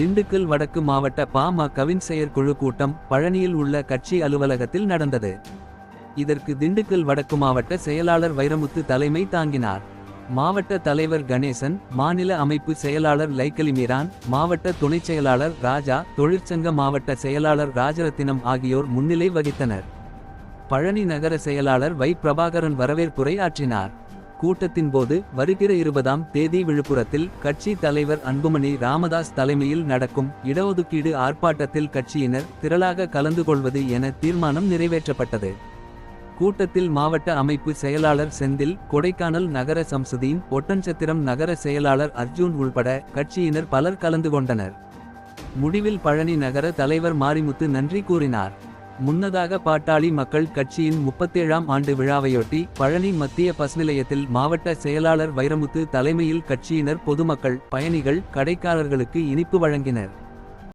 திண்டுக்கல் வடக்கு மாவட்ட பாமகவின் செயற்குழு கூட்டம் பழனியில் உள்ள கட்சி அலுவலகத்தில் நடந்தது. இதற்கு திண்டுக்கல் வடக்கு மாவட்ட செயலாளர் வைரமுத்து தலைமை தாங்கினார். மாவட்ட தலைவர் கணேசன் மாநில அமைப்பு செயலாளர் லைக்கலிமீரான் மாவட்ட துணைச் செயலாளர் ராஜா தொழிற்சங்க மாவட்ட செயலாளர் ராஜரத்தினம் ஆகியோர் முன்னிலை வகித்தனர். பழனி நகர செயலாளர் வை பிரபாகரன் வரவேற்புரை ஆற்றினார். கூட்டத்தின் போது வருகிற இருபதாம் தேதி விழுப்புரத்தில் கட்சி தலைவர் அன்புமணி ராமதாஸ் தலைமையில் நடக்கும் இடஒதுக்கீடு ஆர்ப்பாட்டத்தில் கட்சியினர் திரளாக கலந்து கொள்வது என தீர்மானம் நிறைவேற்றப்பட்டது. கூட்டத்தில் மாவட்ட அமைப்பு செயலாளர் செந்தில் கொடைக்கானல் நகர சம்சதியின் ஒட்டன்சத்திரம் நகர செயலாளர் அர்ஜூன் உள்பட கட்சியினர் பலர் கலந்து கொண்டனர். முடிவில் பழனி நகர தலைவர் மாரிமுத்து நன்றி கூறினார். முன்னதாக பாட்டாளி மக்கள் கட்சியின் முப்பத்தேழாம் ஆண்டு விழாவையொட்டி பழனி மத்திய பஸ் நிலையத்தில் மாவட்ட செயலாளர் வைரமுத்து தலைமையில் கட்சியினர் பொதுமக்கள் பயணிகள் கடைக்காரர்களுக்கு இனிப்பு வழங்கினர்.